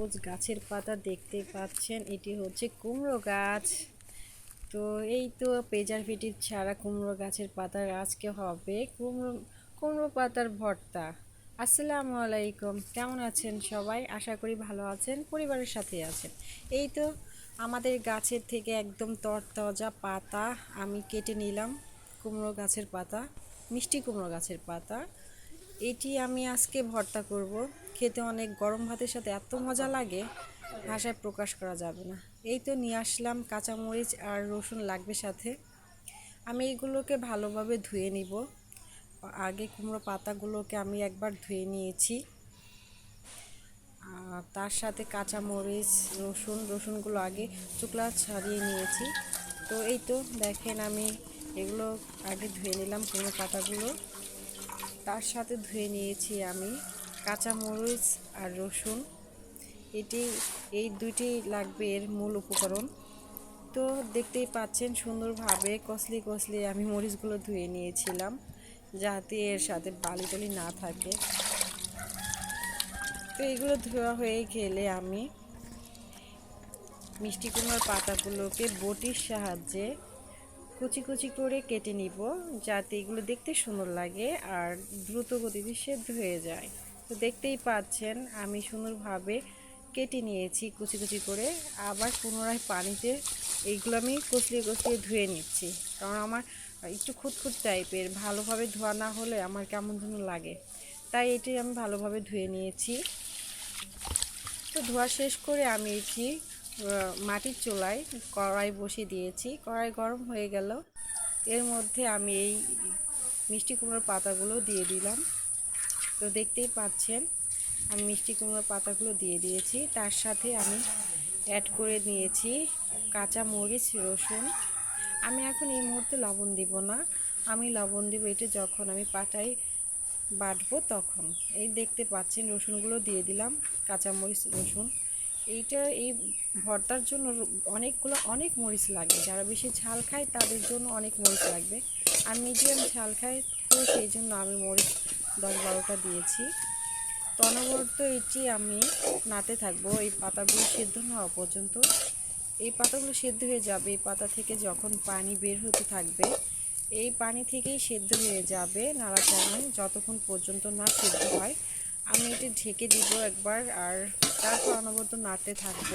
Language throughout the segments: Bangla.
সবুজ গাছের পাতা দেখতে পাচ্ছেন, এটি হচ্ছে কুমড়ো গাছ। তো এই তো প্রেজারভেটিভ ছাড়া কুমড়ো গাছের পাতার আজকে হবে কুমড়ো কুমড়ো পাতার ভর্তা। আসসালামু আলাইকুম, কেমন আছেন সবাই? আশা করি ভালো আছেন, পরিবারের সাথে আছেন। এই তো আমাদের গাছের থেকে একদম তরতাজা পাতা আমি কেটে নিলাম, কুমড়ো গাছের পাতা, মিষ্টি কুমড়ো গাছের পাতা। এটি আমি আজকে ভর্তা করব। খেতে অনেক গরম ভাতের সাথে এত মজা লাগে, ভাষায় প্রকাশ করা যাবে না। এই তো নিয়ে আসলাম কাঁচামরিচ আর রসুন লাগবে সাথে। আমি এগুলোকে ভালোভাবে ধুয়ে নিব। আগে কুমড়ো পাতাগুলোকে আমি একবার ধুয়ে নিয়েছি। তার সাথে কাঁচামরিচ, রসুন, রসুনগুলো আগে চুকলা ছাড়িয়ে নিয়েছি। তো এই তো দেখেন আমি এগুলো আগে ধুয়ে নিলাম কুমড়ো পাতাগুলো। তার সাথে ধুয়ে নিয়েছি আমি কাঁচামরিচ আর রসুন। এটি, এই দুইটি লাগবে এর মূল উপকরণ। তো দেখতেই পাচ্ছেন সুন্দরভাবে কসলি কসলি আমি মরিচগুলো ধুয়ে নিয়েছিলাম যাতে এর সাথে বালি টালি না থাকে। তো এগুলো ধোয়া হয়ে গেলে আমি মিষ্টি কুমড়োর পাতাগুলোকে বটির সাহায্যে কুচি কুচি করে কেটে নিব যাতে এগুলো দেখতে সুন্দর লাগে আর দ্রুত গতিতে সেদ্ধ হয়ে যায়। তো দেখতেই পাচ্ছেন, আমি সুন্দরভাবে কেটে নিয়েছি কুচি কুচি করে। আবার পুনরায় পানিতে এইগুলো আমি কচলিয়ে কচলিয়ে ধুয়ে নিচ্ছি। কারণ আমার একটু খুঁতখুত টাইপের, ভালোভাবে ধোয়া না হলে আমার কেমন যেন লাগে। তাই এটি আমি ভালোভাবে ধুয়ে নিয়েছি। তো ধোয়া শেষ করে আমি এটি মাটির চুলায় কড়াই বসিয়ে দিয়েছি। কড়াই গরম হয়ে গেল। এর মধ্যে আমি এই মিষ্টি কুমড়োর পাতাগুলো দিয়ে দিলাম। তো দেখতেই পাচ্ছেন, আমি মিষ্টি কুমড়োর পাতাগুলো দিয়ে দিয়েছি। তার সাথে আমি অ্যাড করে নিয়েছি কাঁচা মরিচ, রসুন। আমি এখন এই মুহূর্তে লবণ দিব না। আমি লবণ দিব এটা যখন আমি পাটাই বাটবো তখন। এই দেখতে পাচ্ছেন, রসুনগুলো দিয়ে দিলাম কাঁচামরিচ রসুন। এইটা, এই ভর্তার জন্য অনেকগুলো, অনেক মরিচ লাগে যারা বেশি ঝাল খায়, তাদের জন্য অনেক মরিচ লাগবে। আর মিডিয়াম ঝাল খায়, তো সেই জন্য আমি মরিচ দশ বারোটা দিয়েছি। তো অনবরত এটি আমি নাতে থাকব। এই পাতাগুলো সেদ্ধ না হওয়া পর্যন্ত। এই পাতাগুলো সেদ্ধ হয়ে যাবে। এই পাতা থেকে যখন পানি বের হতে থাকবে, এই পানি থেকেই সেদ্ধ হয়ে যাবে নাড়া নাড়াচাড়ায় যতক্ষণ পর্যন্ত না সেদ্ধ হয়, আমি এটি ঢেকে দিব একবার। আর তারপর অনবরত নাড়তে থাকব।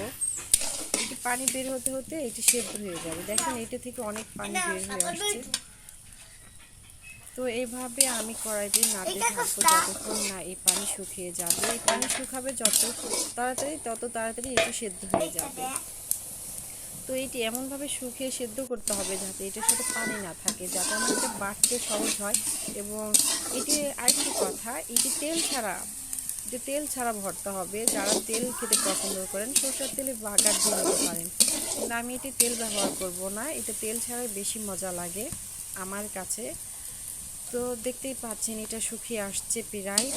এটি পানি বের হতে হতে এটি সেদ্ধ হয়ে যাবে। দেখেন এটা থেকে অনেক পানি বের হয়ে আসছে। তো এইভাবে আমি কড়াইতে নাড়তে থাকব যতক্ষণ না এই পানি শুকিয়ে যাবে। এই পানি শুকাবে যত তাড়াতাড়ি তত তাড়াতাড়ি এটি সেদ্ধ হয়ে যাবে। তো এটি এমনভাবে শুকিয়ে সেদ্ধ করতে হবে যাতে এটার সাথে পানি না থাকে যাতে আমার এটা বাটতে সহজ হয়। এবং এটি আরেকটি কথা এটি তেল ছাড়া যে তেল ছাড়া ভর্তা হবে, যারা তেল খেতে পছন্দ করেন, সরষের তেলে বাগার দিয়ে নিতে পারেন। কিন্তু আমি এটি তেল ব্যবহার করব না এটা তেল ছাড়াই বেশি মজা লাগে আমার কাছে। তো দেখতেই পাচ্ছেন, এটা শুকিয়ে আসছে প্রায়।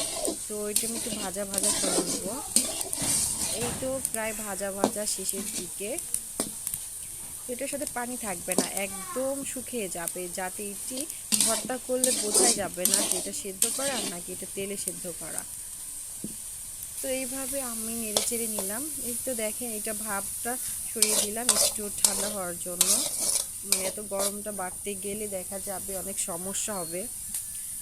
তো এটা আমি একটু ভাজা ভাজা করে নেব। এই তো প্রায় ভাজা ভাজা শেষের দিকে। এটার সাথে পানি থাকবে না, একদম শুকিয়ে যাবে, যাতে এটি ভর্তা করলে বোঝাই যাবে না যে এটা সেদ্ধ করা নাকি এটা তেলে সেদ্ধ করা। তো এইভাবে আমি নেড়ে চেড়ে নিলাম। এই তো দেখেন এটা ভাবটা সরিয়ে দিলাম একটু ঠান্ডা হওয়ার জন্য। মানে এত গরমটা বাড়তে গেলে দেখা যাবে অনেক সমস্যা হবে।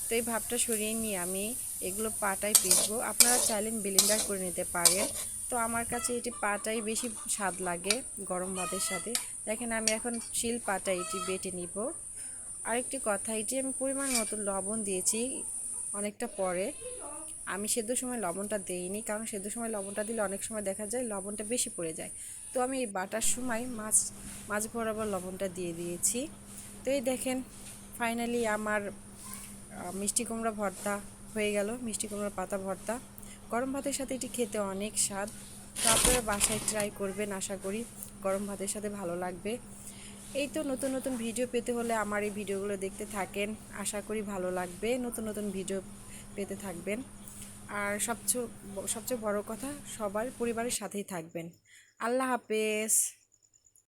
তো এই ভাবটা সরিয়ে নিয়ে আমি এগুলো পাটায় পিসবো আপনারা চাইলেন বিলিন্ডার করে নিতে পারেন। তো আমার কাছে এটি পাটাই বেশি স্বাদ লাগে গরম ভাতের সাথে। দেখেন, আমি এখন শিল পাটা এটি বেটে নিব। আরেকটি কথা, এটি আমি পরিমাণ মতো লবণ দিয়েছি অনেকটা পরে। আমি সেদ্ধ সময় লবণটা দিইনি, কারণ সেদ্ধ সময় লবণটা দিলে অনেক সময় দেখা যায় লবণটা বেশি পড়ে যায়। তো আমি এই বাটার সময় মাছ মাছ বরাবর লবণটা দিয়ে দিয়েছি। তো এই দেখেন ফাইনালি আমার মিষ্টি কুমড়া ভর্তা হয়ে গেল, মিষ্টি কুমড়ার পাতা ভর্তা। গরম ভাতের সাথে এটি খেতে অনেক স্বাদ। তো আপনারা বাসায় ট্রাই করবেন, আশা করি গরম ভাতের সাথে ভালো লাগবে। এই তো নতুন নতুন ভিডিও পেতে হলে আমার এই ভিডিওগুলো দেখতে থাকেন। আশা করি ভালো লাগবে। নতুন নতুন ভিডিও পেতে থাকবেন। আর সবচেয়ে সবচেয়ে বড় কথা সবার পরিবারের সাথেই থাকবেন। আল্লাহ হাফেজ।